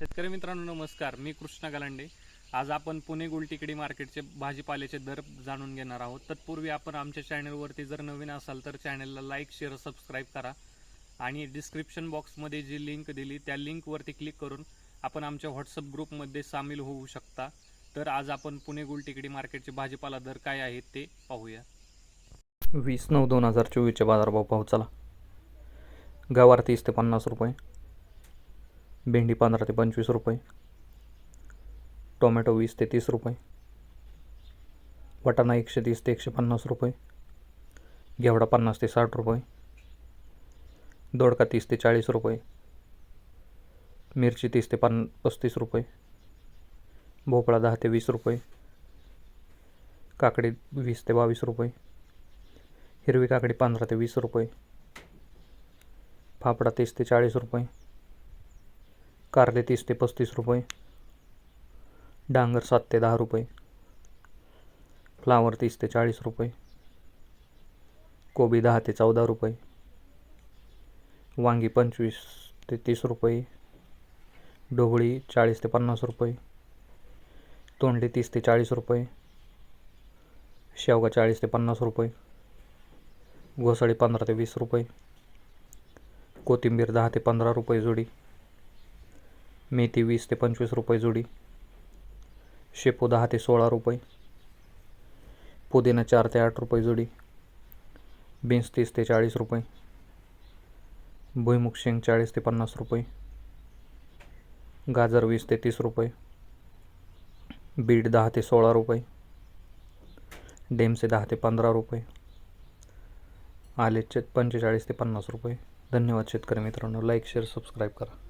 शेतकरी मित्रांनो नमस्कार. मी कृष्णा गलांडे. आज आपण पुणे गुलटिकडी मार्केटचे भाजीपाल्याचे दर जाणून घेणार आहोत. तत्पूर्वी आपण आमच्या चॅनलवरती जर नवीन असाल तर चॅनलला लाईक शेअर सबस्क्राईब करा आणि डिस्क्रिप्शन बॉक्समध्ये जी लिंक दिली त्या लिंकवरती क्लिक करून आपण आमच्या व्हॉट्सअप ग्रुपमध्ये सामील होऊ शकता. तर आज आपण पुणे गुलटिकडी मार्केटचे भाजीपाला दर काय आहेत ते पाहूया. वीस नऊ दोन हजार चोवीसचे बाजारभाव पाहू चला. गवार तीस ते पन्नास रुपये. भेंडी पंधरा ते पंचवीस रुपये. टोमॅटो वीस ते तीस रुपये. वाटाणा एकशे तीस ते एकशे पन्नास रुपये. घेवडा पन्नास ते साठ रुपये. दोडका तीस ते चाळीस रुपये. मिरची तीस ते पस्तीस रुपये. भोपळा दहा ते वीस रुपये. काकडी वीस ते बावीस रुपये. हिरवी काकडी पंधरा ते वीस रुपये. फाफडा तीस ते चाळीस रुपये. कारले तीस ते पस्तीस रुपये. डांगर सात ते दहा रुपये. फ्लावर तीस ते चाळीस रुपये. कोबी दहा ते चौदा रुपये. वांगी पंचवीस ते तीस रुपये. ढोबळी चाळीस ते पन्नास रुपये. तोंडली तीस ते चाळीस रुपये. शेवगा चाळीस ते पन्नास रुपये. घोसाळी पंधरा ते वीस रुपये. कोथिंबीर दहा ते पंधरा रुपये जोडी. मेथी वीस ते पंचवीस रुपये जुडी. शेपू दहा ते सोळा रुपये. पुदिना चार ते आठ रुपये जुडी. बीन्स तीस ते चाळीस रुपये. भुईमुग शेंग चाळीस ते पन्नास रुपये. गाजर वीस ते तीस रुपये. बीट दहा ते सोळा रुपये. डेमसे दहा ते पंधरा रुपये. आलेचे पंचेचाळीस ते पन्नास रुपये. धन्यवाद शेतकरी मित्रांनो. लाईक शेअर सबस्क्राईब करा.